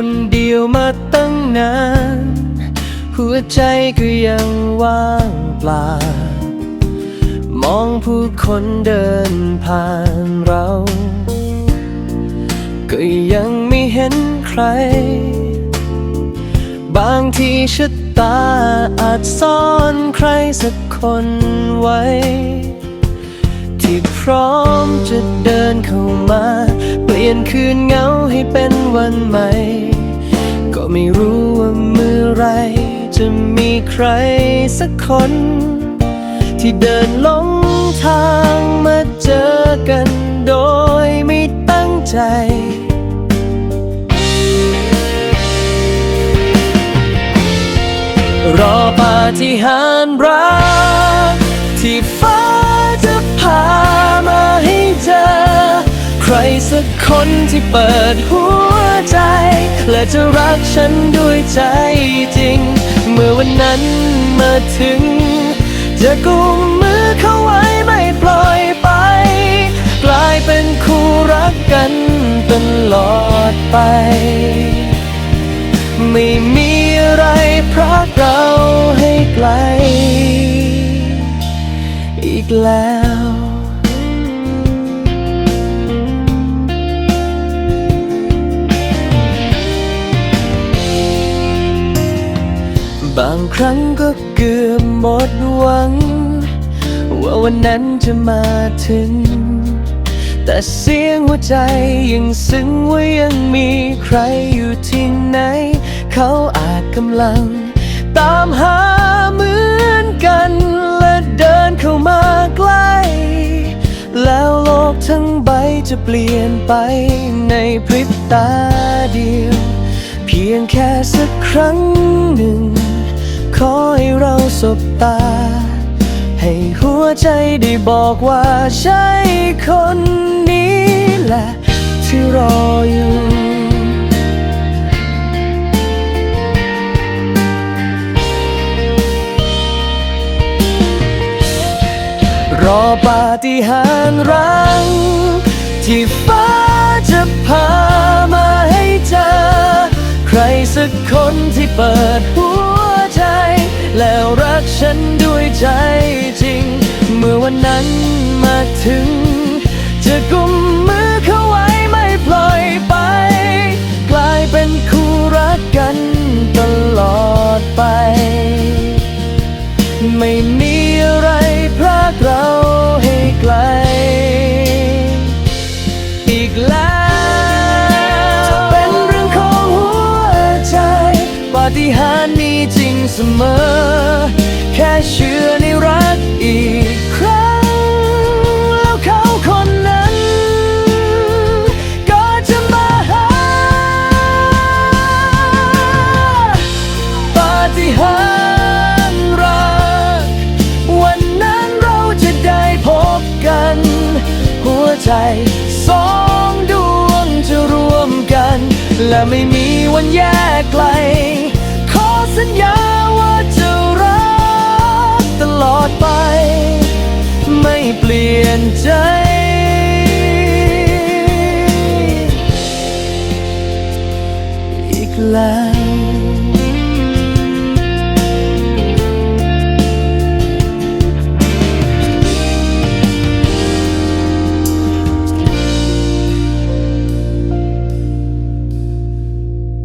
คนเดียวมาตั้งนาน หัวใจก็ยังว่างเปล่า มองผู้คนเดินผ่านเรา ก็ยังไม่เห็นใคร บางทีชะตาอาจซ่อนใครสักคนไว้ ที่พร้อมจะเดินเข้ามา ลี่ยนคืนเงาให้เป็นวันใหม่ ก็ไม่รู้ว่าเมื่อไร จะมีใครสักคน ที่เดินหลงทางมาเจอกันโดยไม่ตั้งใจรอปาฏิหาริย์รักที่ฟ้า รสักคนที่เปิดหัวใจ และจะรักฉันด้วยใจจริง เมื่อวันนั้นมาถึง จะกุมมือเขาไว้ไม่ปล่อยไป กลายเป็นคู่รักกันตลอดไป ไม่มีอะไรพรากเราให้ไกล อีกแล้ว บางครั้งก็เกือบหมดหวัง ว่าวันนั้นจะมาถึง แต่เสียงหัวใจยังซึ้งว่ายังมีใครอยู่ที่ไหน เขาอาจกำลัง ตามหาเหมือนกัน และเดินเข้ามาใกล้แล้วโลกทั้งใบจะเปลี่ยนไปในพริบตาเดียว เพียงแค่สักครั้งหนึ่ง สบตา ให้หัวใจได้บอกว่าใช่คนนี้แหละที่รออยู่ รอปาฏิหาริย์รัง ที่ฟ้าจะพามาให้เจอ ใครสักคนที่เปิดหัวใจแล้วรั กฉันด้วยใจจริง ฏิหารมีจริงเสมอ แค่เชื่อในรักอีกครั้ง แล้วเขาคนนั้น ก็จะมาหา ปาฏิหาริย์รัก วันนั้นเราจะได้พบกัน หัวใจสองดวงจะรวมกัน และไม่มีวันแยกไกล ดไป ไม่เปลี่ยนใจอีกแล้ว